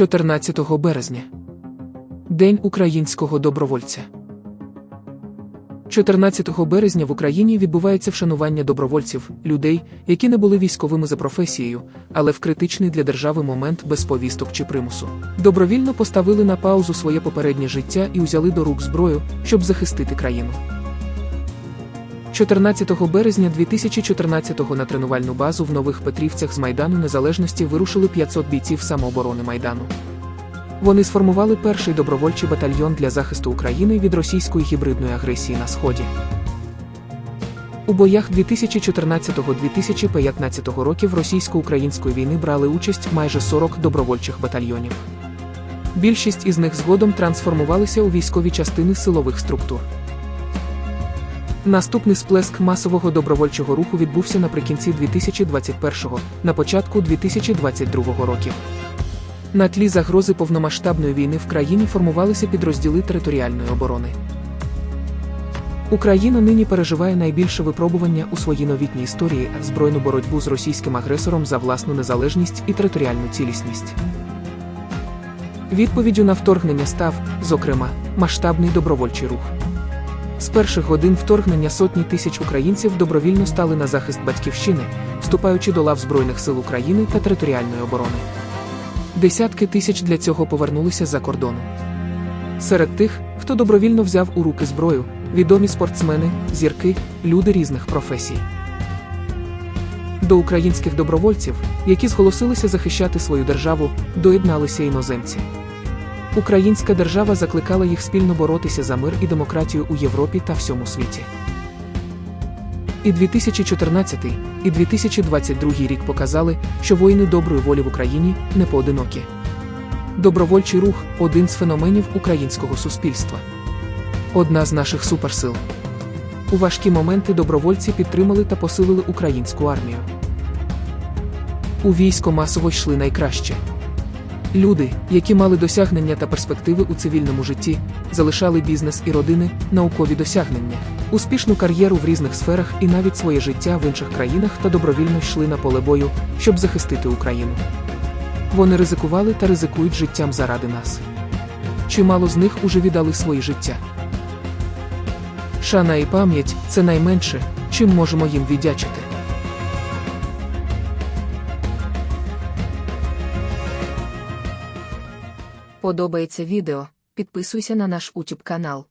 14 березня. День українського добровольця. 14 березня в Україні відбувається вшанування добровольців, людей, які не були військовими за професією, але в критичний для держави момент без повісток чи примусу. Добровільно поставили на паузу своє попереднє життя і узяли до рук зброю, щоб захистити країну. 14 березня 2014-го на тренувальну базу в Нових Петрівцях з Майдану Незалежності вирушили 500 бійців самооборони Майдану. Вони сформували перший добровольчий батальйон для захисту України від російської гібридної агресії на Сході. У боях 2014-2015 років російсько-української війни брали участь майже 40 добровольчих батальйонів. Більшість із них згодом трансформувалися у військові частини силових структур. Наступний сплеск масового добровольчого руху відбувся наприкінці 2021-го, на початку 2022 років. На тлі загрози повномасштабної війни в країні формувалися підрозділи територіальної оборони. Україна нині переживає найбільше випробування у своїй новітній історії збройну боротьбу з російським агресором за власну незалежність і територіальну цілісність. Відповіддю на вторгнення став, зокрема, масштабний добровольчий рух. З перших годин вторгнення сотні тисяч українців добровільно стали на захист батьківщини, вступаючи до лав Збройних сил України та територіальної оборони. Десятки тисяч для цього повернулися за кордону. Серед тих, хто добровільно взяв у руки зброю, відомі спортсмени, зірки, люди різних професій. До українських добровольців, які зголосилися захищати свою державу, доєдналися іноземці. Українська держава закликала їх спільно боротися за мир і демократію у Європі та всьому світі. І 2014, і 2022 рік показали, що воїни доброї волі в Україні не поодинокі. Добровольчий рух один з феноменів українського суспільства. Одна з наших суперсил. У важкі моменти добровольці підтримали та посилили українську армію. У військо масово йшли найкраще. Люди, які мали досягнення та перспективи у цивільному житті, залишали бізнес і родини, наукові досягнення, успішну кар'єру в різних сферах і навіть своє життя в інших країнах та добровільно йшли на поле бою, щоб захистити Україну. Вони ризикували та ризикують життям заради нас. Чимало з них уже віддали свої життя. Шана і пам'ять це найменше, чим можемо їм віддячити. Подобається відео, підписуйся на наш YouTube канал.